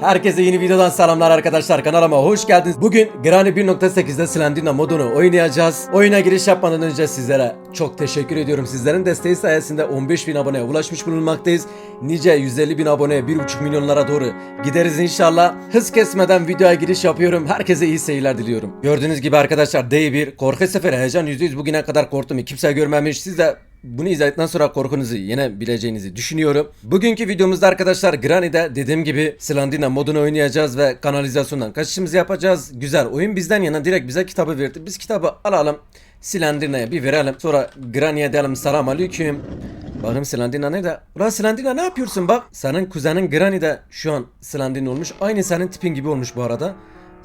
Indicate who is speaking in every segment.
Speaker 1: Herkese yeni videodan selamlar arkadaşlar kanalıma hoş geldiniz. Bugün Granny 1.8'de Slendina modunu oynayacağız. Oyuna giriş yapmadan önce sizlere çok teşekkür ediyorum. Sizlerin desteği sayesinde 15.000 aboneye ulaşmış bulunmaktayız. Nice 150.000 aboneye 1.5 milyonlara doğru gideriz inşallah. Hız kesmeden videoya giriş yapıyorum. Herkese iyi seyirler diliyorum. Gördüğünüz gibi arkadaşlar D1 korku seferi heyecan %100 bugüne kadar korktum. Kimse görmemiş. Siz de bunu izledikten sonra korkunuzu yenebileceğinizi düşünüyorum. Bugünkü videomuzda arkadaşlar Granny'de dediğim gibi Slandina modunu oynayacağız ve kanalizasyondan kaçışımızı yapacağız. Güzel oyun bizden yana direkt bize kitabı verdi. Biz kitabı alalım. Slandina'ya bir verelim. Sonra Granny'e diyelim selam aleyküm. Bakın Slandina nerede? Ulan Slandina ne yapıyorsun bak. Senin kuzenin Granny de şu an Slandina olmuş. Aynı senin tipin gibi olmuş bu arada.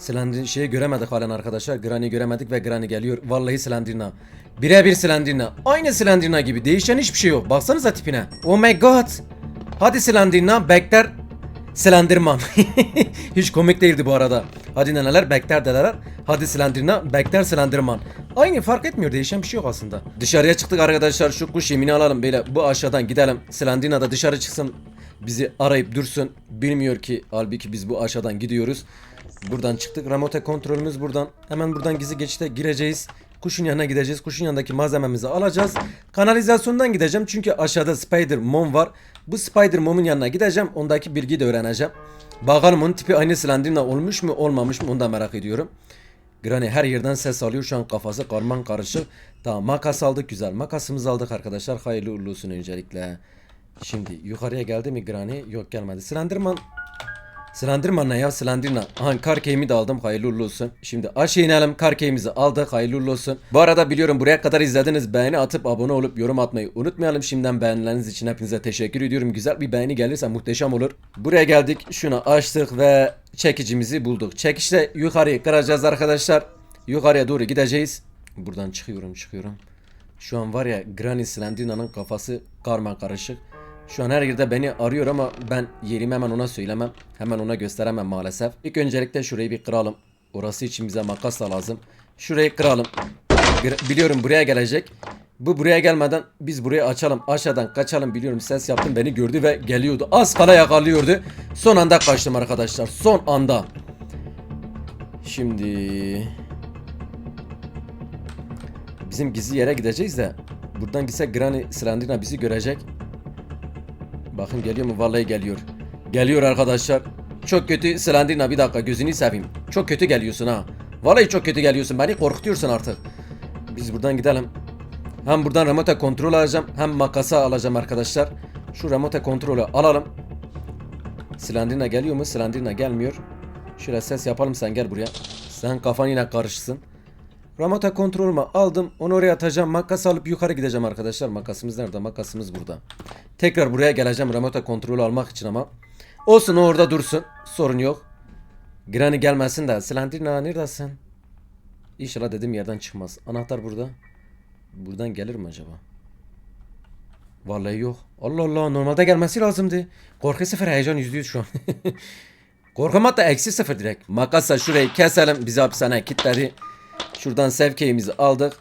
Speaker 1: Slandin şeyi göremedik halen arkadaşlar. Granny göremedik ve Granny geliyor. Vallahi Slandina. Birebir Slandina. Aynı Slandina gibi. Değişen hiçbir şey yok. Baksanıza tipine. Oh my god. Hadi Slandina. Bekler. Slenderman. Hiç komik değildi bu arada. Hadi neler Bekler dedeler. Hadi Slenderman, Bekler Slenderman. Aynı fark etmiyor. Değişen bir şey yok aslında. Dışarıya çıktık arkadaşlar. Şu kuş yemini alalım. Böyle bu aşağıdan gidelim. Slendina da dışarı çıksın. Bizi arayıp dursun. Bilmiyor ki halbuki biz bu aşağıdan gidiyoruz. Buradan çıktık. Remote kontrolümüz buradan. Hemen buradan gizli geçişte gireceğiz. Kuşun yanına gideceğiz. Kuşun yanındaki malzememizi alacağız. Kanalizasyondan gideceğim. Çünkü aşağıda Spider Mom var. Bu Spider Mom'un yanına gideceğim. Ondaki bilgiyi de öğreneceğim. Bakalım onun tipi aynı Slenderman olmuş mu olmamış mı onu merak ediyorum. Granny her yerden ses alıyor. Şu an kafası karman karışık. Tamam makas aldık güzel. Makasımızı aldık arkadaşlar. Hayırlı uğurlu olsun öncelikle. Şimdi yukarıya geldi mi Granny? Yok gelmedi. Slenderman Slenderman ne ya Slenderman. Aha kar keyimi de aldım hayırlı uğurlu olsun. Şimdi aşağı inelim kar keyimizi aldık hayırlı uğurlu olsun. Bu arada biliyorum buraya kadar izlediniz. Beğeni atıp abone olup yorum atmayı unutmayalım. Şimdiden beğenileriniz için hepinize teşekkür ediyorum. Güzel bir beğeni gelirse muhteşem olur. Buraya geldik şunu açtık ve çekicimizi bulduk. Çekişte yukarıyı kıracağız arkadaşlar. Yukarıya doğru gideceğiz. Buradan çıkıyorum çıkıyorum. Şu an var ya Granny Slenderman'ın kafası karma karışık. Şu an her yerde beni arıyor ama ben yerimi hemen ona söylemem. Hemen ona gösteremem maalesef. İlk öncelikle şurayı bir kıralım. Orası için bize makas da lazım. Şurayı kıralım. Biliyorum buraya gelecek. Bu buraya gelmeden biz burayı açalım. Aşağıdan kaçalım biliyorum ses yaptım beni gördü ve geliyordu. Az kala yakalıyordu. Son anda kaçtım arkadaşlar. Son anda. Şimdi bizim gizli yere gideceğiz de buradan gitsek Granny Slenderman bizi görecek. Bakın geliyor mu? Vallahi geliyor. Geliyor arkadaşlar. Çok kötü Slenderman bir dakika gözünü seveyim. Çok kötü geliyorsun ha. Vallahi çok kötü geliyorsun. Beni korkutuyorsun artık. Biz buradan gidelim. Hem buradan remote kontrol alacağım hem makasa alacağım arkadaşlar. Şu remote kontrolü alalım. Slenderman geliyor mu? Slenderman gelmiyor. Şöyle ses yapalım sen gel buraya. Sen kafan yine karışsın. Remote kontrolümü aldım. Onu oraya atacağım. Makas alıp yukarı gideceğim arkadaşlar. Makasımız nerede? Makasımız burada. Tekrar buraya geleceğim remote kontrolü almak için ama. Olsun o orada dursun. Sorun yok. Granny gelmesin de. Slenderman neredesin? İnşallah dediğim yerden çıkmaz. Anahtar burada. Buradan gelir mi acaba? Vallahi yok. Allah Allah normalde gelmesi lazımdı. Korku sıfır heyecan yüzde yüz şu an. Korkum hatta eksi sıfır direkt. Makasla şurayı keselim. Bizi hapishaneye kilitledi. Şuradan sevkeyimizi aldık.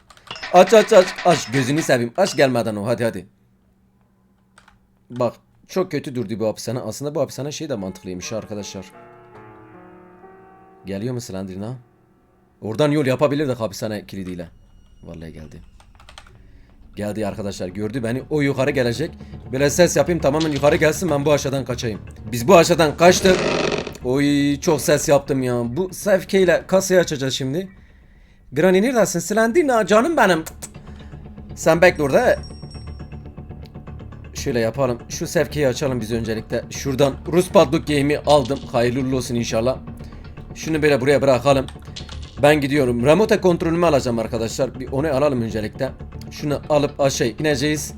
Speaker 1: Aç aç aç. Aç gözünü seveyim. Aç gelmeden o hadi hadi. Bak çok kötü durdu bu hapishane. Aslında bu hapishane şey de mantıklıymış arkadaşlar. Geliyor mu Slenderman? Oradan yol yapabilirdik hapishane kilidiyle. Vallahi geldi. Geldi arkadaşlar gördü beni. O yukarı gelecek. Böyle ses yapayım tamamen yukarı gelsin ben bu aşağıdan kaçayım. Biz bu aşağıdan kaçtık. Oy çok ses yaptım ya. Bu sevkeyle kasayı açacağız şimdi. Granny neredesin? Slenderman canım benim. Sen bekle orada. Şöyle yapalım. Şu sevkeyi açalım biz öncelikle. Şuradan Rus Padlock Game'i aldım. Hayırlı olsun inşallah. Şunu böyle buraya bırakalım. Ben gidiyorum. Remote kontrolümü alacağım arkadaşlar. Bir onu alalım öncelikle. Şunu alıp aşağı ineceğiz.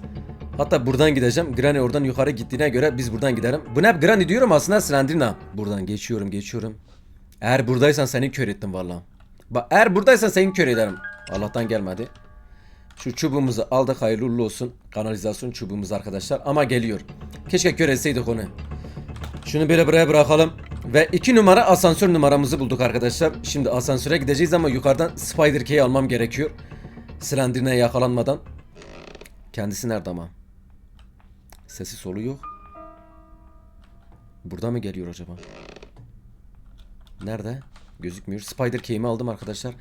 Speaker 1: Hatta buradan gideceğim. Granny oradan yukarı gittiğine göre biz buradan gidelim. Bu ne Granny diyorum aslında Slenderman. Buradan geçiyorum geçiyorum. Eğer buradaysan seni kör ettim valla. Eğer buradaysan seni kör ederim. Allah'tan gelmedi. Şu çubuğumuzu aldık hayırlı uğurlu olsun. Kanalizasyon çubuğumuz arkadaşlar. Ama geliyor. Keşke kör etseydik onu. Şunu böyle buraya bırakalım. Ve iki numara asansör numaramızı bulduk arkadaşlar. Şimdi asansöre gideceğiz ama yukarıdan Spider Key'i almam gerekiyor. Slenderman'e yakalanmadan. Kendisi nerede ama? Sesi solu yok. Burada mı geliyor acaba? Nerede? Gözükmüyor. Spider key'imi aldım arkadaşlar.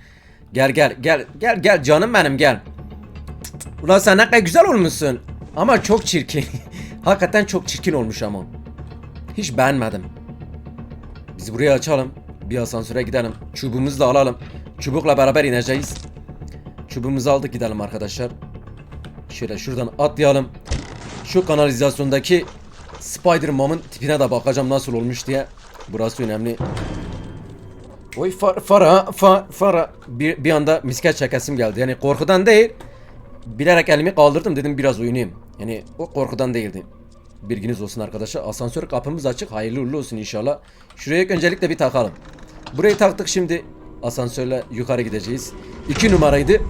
Speaker 1: Gel gel gel gel gel canım benim gel. Ulan sen ne kadar güzel olmuşsun. Ama çok çirkin. Hakikaten çok çirkin olmuş ama. Hiç beğenmedim. Biz burayı açalım. Bir asansöre gidelim. Çubuğumuzu da alalım. Çubukla beraber ineceğiz. Çubuğumuzu aldık gidelim arkadaşlar. Şöyle şuradan atlayalım. Şu kanalizasyondaki Spider-Man'ın tipine de bakacağım nasıl olmuş diye. Burası önemli. Oy far, fara fa, fara bir, bir anda misket çekesim geldi. Yani korkudan değil. Bilerek elimi kaldırdım dedim biraz oynayayım. Yani o korkudan değildi. Bilginiz olsun arkadaşlar. Asansör kapımız açık. Hayırlı uğurlu olsun inşallah. Şuraya öncelikle bir takalım. Burayı taktık şimdi. Asansörle yukarı gideceğiz. 2 numaraydı.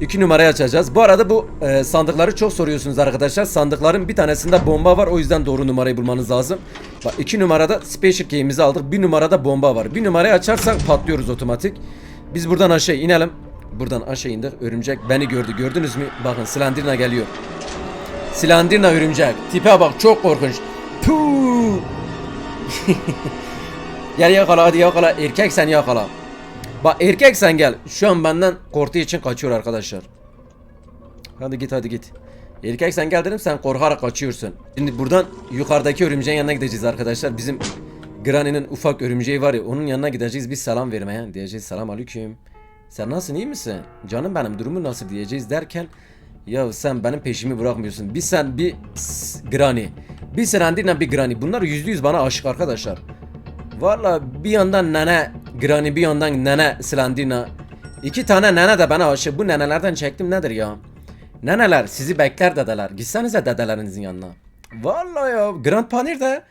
Speaker 1: 2 numarayı açacağız. Bu arada bu e, sandıkları çok soruyorsunuz arkadaşlar. Sandıkların bir tanesinde bomba var. O yüzden doğru numarayı bulmanız lazım. Bak 2 numarada special key'imizi aldık. 1 numarada bomba var. 1 numarayı açarsak patlıyoruz otomatik. Biz buradan aşağı inelim. Buradan aşağı indik. Örümcek beni gördü. Gördünüz mü? Bakın Slenderna geliyor. Slenderna örümcek. Tipe bak çok korkunç. Puh. gel yakala hadi yakala. Erkek sen yakala. Bak erkek sen gel. Şu an benden korktuğu için kaçıyor arkadaşlar. Hadi git hadi git. Erkek sen gel dedim sen korkarak kaçıyorsun. Şimdi buradan yukarıdaki örümceğin yanına gideceğiz arkadaşlar. Bizim Granny'nin ufak örümceği var ya onun yanına gideceğiz biz selam vermeye. Diyeceğiz selam aleyküm. Sen nasılsın iyi misin? Canım benim durumun nasıl diyeceğiz derken ya sen benim peşimi bırakmıyorsun. Bir sen bir Granny. Bir Serendina bir Granny. Bunlar yüzde yüz bana aşık arkadaşlar. Valla bir yandan nene Granny bir yandan nene Slandina. İki tane nene de bana aşık. Bu nenelerden çektim nedir ya? Neneler sizi bekler dedeler. Gitsenize dedelerinizin yanına. Valla ya Grandpa nerede?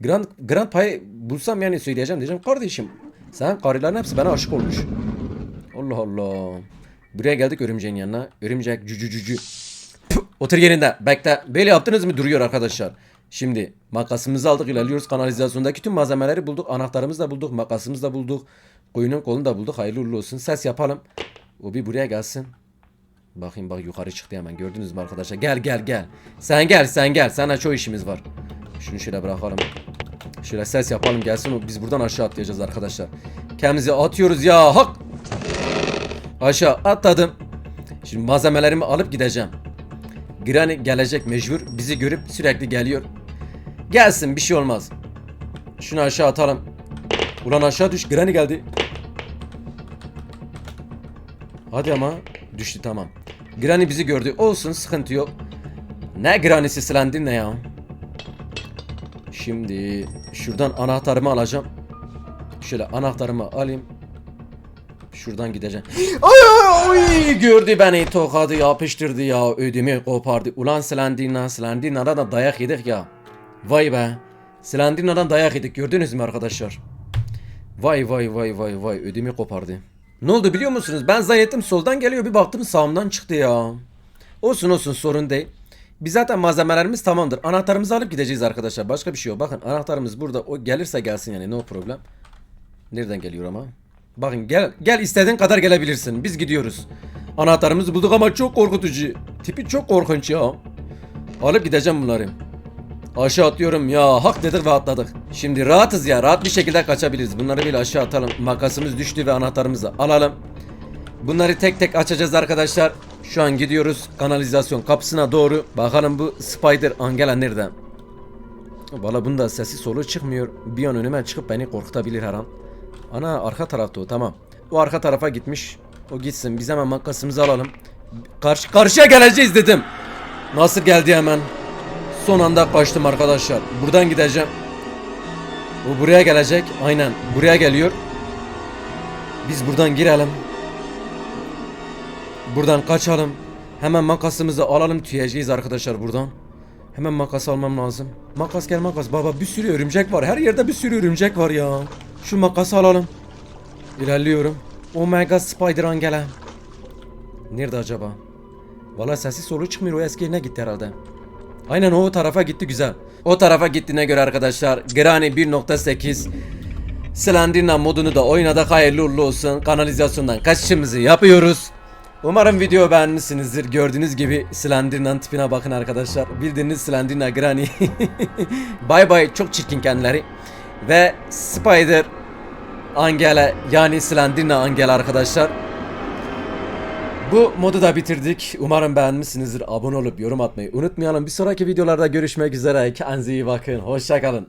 Speaker 1: Grand, Grandpa'yı bulsam yani söyleyeceğim diyeceğim. Kardeşim sen karıların hepsi bana aşık olmuş. Allah Allah. Buraya geldik örümceğin yanına. Örümcek cücü cücü. Puh, Otur yerinde. Bekle. Böyle yaptınız mı? Duruyor arkadaşlar. Şimdi makasımızı aldık ilerliyoruz. Kanalizasyondaki tüm malzemeleri bulduk. Anahtarımızı da bulduk. Makasımızı da bulduk. Koyunun kolunu da bulduk. Hayırlı uğurlu olsun. Ses yapalım. O bir buraya gelsin. Bakayım bak yukarı çıktı hemen. Gördünüz mü arkadaşlar? Gel gel gel. Sen gel sen gel. Sana çok işimiz var. Şunu şöyle bırakalım. Şöyle ses yapalım gelsin. Biz buradan aşağı atlayacağız arkadaşlar. Kendimizi atıyoruz ya. Hak. Aşağı atladım. Şimdi malzemelerimi alıp gideceğim. Granny gelecek mecbur. Bizi görüp sürekli geliyor. Gelsin bir şey olmaz. Şunu aşağı atalım. Ulan aşağı düş. Granny geldi. Hadi ama. Düştü tamam. Granny bizi gördü. Olsun sıkıntı yok. Ne Granny'si silendin ne ya? Şimdi şuradan anahtarımı alacağım. Şöyle anahtarımı alayım. Şuradan gideceğim. Ay ay ay gördü beni tokadı yapıştırdı ya ödümü kopardı. Ulan Slandina Slandina'dan da dayak yedik ya. Vay be. Slandina'dan dayak yedik gördünüz mü arkadaşlar? Vay vay vay vay vay ödümü kopardı. Ne oldu biliyor musunuz? Ben zannettim soldan geliyor bir baktım sağımdan çıktı ya. Olsun olsun sorun değil. Biz zaten malzemelerimiz tamamdır. Anahtarımızı alıp gideceğiz arkadaşlar. Başka bir şey yok. Bakın anahtarımız burada. O gelirse gelsin yani no problem. Nereden geliyor ama? Bakın gel gel istediğin kadar gelebilirsin. Biz gidiyoruz. Anahtarımızı bulduk ama çok korkutucu. Tipi çok korkunç ya. Alıp gideceğim bunları. Aşağı atlıyorum ya hak dedik ve atladık. Şimdi rahatız ya rahat bir şekilde kaçabiliriz. Bunları bir aşağı atalım. Makasımız düştü ve anahtarımızı alalım. Bunları tek tek açacağız arkadaşlar. Şu an gidiyoruz kanalizasyon kapısına doğru. Bakalım bu Spider Angela nerede? Valla bunda sesi solu çıkmıyor. Bir an önüme çıkıp beni korkutabilir her an. Ana arka tarafta o tamam. O arka tarafa gitmiş. O gitsin. Biz hemen makasımızı alalım. Karşı karşıya geleceğiz dedim. Nasıl geldi hemen? Son anda kaçtım arkadaşlar. Buradan gideceğim. O buraya gelecek. Aynen. Buraya geliyor. Biz buradan girelim. Buradan kaçalım. Hemen makasımızı alalım tüyeceğiz arkadaşlar buradan. Hemen makas almam lazım. Makas gel makas. Baba bir sürü örümcek var. Her yerde bir sürü örümcek var ya. Şu makası alalım. İlerliyorum. Omega Spider Angela. Nerede acaba? Valla sesi solu çıkmıyor. O eski yerine gitti herhalde. Aynen o tarafa gitti güzel. O tarafa gittiğine göre arkadaşlar Granny 1.8 Slenderman modunu da oynadık hayırlı uğurlu olsun. Kanalizasyondan kaçışımızı yapıyoruz. Umarım video beğenmişsinizdir. Gördüğünüz gibi Slenderman tipine bakın arkadaşlar. Bildiğiniz Slenderman Granny. bay bay çok çirkin kendileri. Ve Spider Angela yani Slendina Angela arkadaşlar. Bu modu da bitirdik. Umarım beğenmişsinizdir. Abone olup yorum atmayı unutmayalım. Bir sonraki videolarda görüşmek üzere. Kendinize iyi bakın. Hoşçakalın.